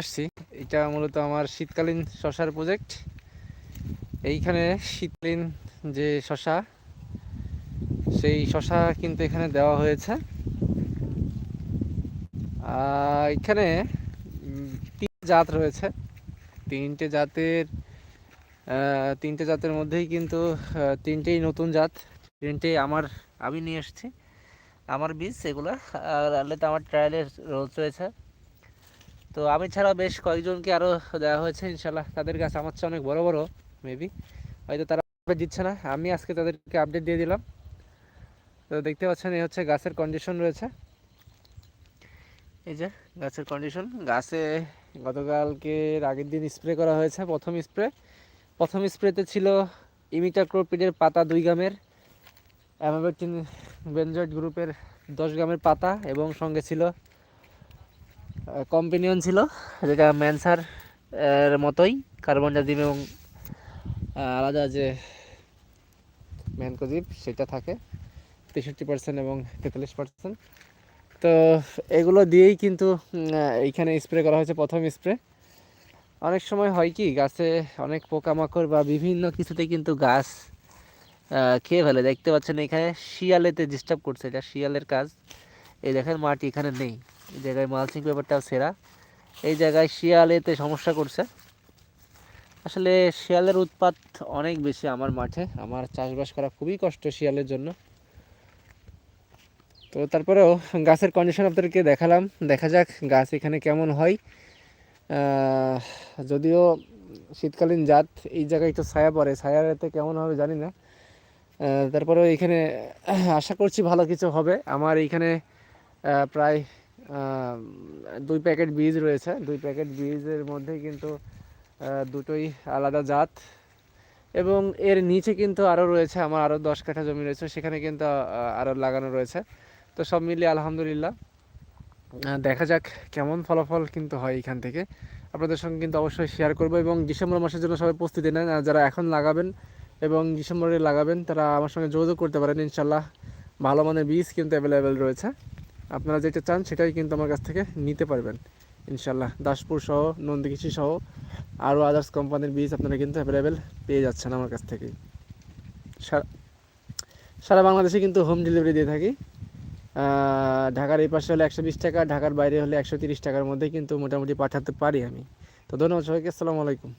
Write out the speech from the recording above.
আসছি। এটা মূলত আমার শীতকালীন শশার প্রজেক্ট এইখানে শীতকালীন যে শশা, সেই শশা কিন্তু এখানে দেওয়া হয়েছে। এখানে তিন জাত রয়েছে। তিনটে জাতের তিনটে জাতের মধ্যেই কিন্তু তিনটেই নতুন জাত। তিনটেই আমার, আমি নিয়ে এসেছি। আমার বীজ, এগুলা। আর আনলে আমার ট্রায়ালের রোজ রয়েছে। তো আমি ছাড়াও বেশ কয়েকজনকে আরও দেওয়া হয়েছে ইনশাল্লাহ তাদের গাছ আমার চেয়ে অনেক বড় বড় মেবি হয়তো তারা আপডেট দিচ্ছে না। আমি আজকে তাদেরকে আপডেট দিয়ে দিলাম। তো দেখতে পাচ্ছেন এই হচ্ছে গাছের কন্ডিশন রয়েছে। এই যে, গাছের কন্ডিশন গাছে গতকালকে আগের দিন স্প্রে করা হয়েছে, প্রথম স্প্রে প্রথম স্প্রেতে ছিল ইমিটাক্লোপিডের পাতা দুই গ্রামের অ্যামাবেটিন বেনজয়েড গ্রুপের দশ গ্রামের পাতা, এবং সঙ্গে ছিল কম্পিনিয়ন ছিল, যেটা ম্যানসার এর মতোই কার্বন জাজিম এবং আলাদা যে ম্যানকোজিব, সেটা থাকে, তেষট্টি পার্সেন্ট এবং তেতাল্লিশ পার্সেন্ট তো এগুলো দিয়েই কিন্তু এইখানে স্প্রে করা হয়েছে প্রথম স্প্রে অনেক সময় হয় কি, গাছে অনেক পোকামাকড় বা বিভিন্ন কিছুতে কিন্তু গাছ খেয়ে ফেলে। দেখতে পাচ্ছেন এখানে শিয়ালেতে ডিস্টার্ব করছে, এটা শিয়ালের কাজ। এই দেখেন মাটি এখানে নেই। এই জায়গায় মালচিং পেপারটাও সেরা। এই জায়গায় শিয়ালেতে সমস্যা করছে। আসলে শিয়ালের উৎপাত অনেক বেশি আমার মাঠে। আমার চাষবাস করা খুবই কষ্ট শিয়ালের জন্য। তো তারপরেও গাছের কন্ডিশন আপনাদেরকে দেখালাম। দেখা যাক গাছ এখানে কেমন হয়। যদিও শীতকালীন জাত, এই জায়গায় একটু ছায়া পড়ে। ছায়াতে কেমন হবে জানি না। তারপরেও এখানে আশা করছি ভালো কিছু হবে। আমার এইখানে প্রায় দুই প্যাকেট বীজ রয়েছে। দুই প্যাকেট বীজের মধ্যে কিন্তু দুটোই আলাদা জাত। এবং এর নিচে কিন্তু আরও রয়েছে, আমার আরও দশ কাঠা জমি রয়েছে, সেখানে কিন্তু আরও লাগানো রয়েছে। তো সব মিলিয়ে আলহামদুলিল্লাহ। দেখা যাক কেমন ফলাফল কিন্তু হয় এখান থেকে। আপনাদের সঙ্গে কিন্তু অবশ্যই শেয়ার করব এবং ডিসেম্বর মাসের জন্য সবাই প্রস্তুতি নেন। যারা এখন লাগাবেন এবং ডিসেম্বরে লাগাবেন, তারা আমার সঙ্গে যোগাযোগ করতে পারেন ইনশাল্লাহ ভালো মানের বীজ কিন্তু অ্যাভেলেবেল রয়েছে। আপনারা যেটা চান সেটাই কিন্তু আমার কাছ থেকে নিতে পারবেন। ইনশাল্লাহ দাসপুর সহ নন্দীকিছি সহ, আরও আদার্স কোম্পানির বীজ আপনারা কিন্তু অ্যাভেলেবেল পেয়ে যাচ্ছেন আমার কাছ সারা সারা বাংলাদেশে কিন্তু হোম ডেলিভারি দিয়ে থাকি। ঢাকার এই পাশে হলে একশো বিশ টাকা, ঢাকার বাইরে হলে একশো তিরিশ টাকার মধ্যে কিন্তু মোটামুটি পাঠাতে পারি আমি। তো ধন্যবাদ সবাইকে, আসসালামু আলাইকুম।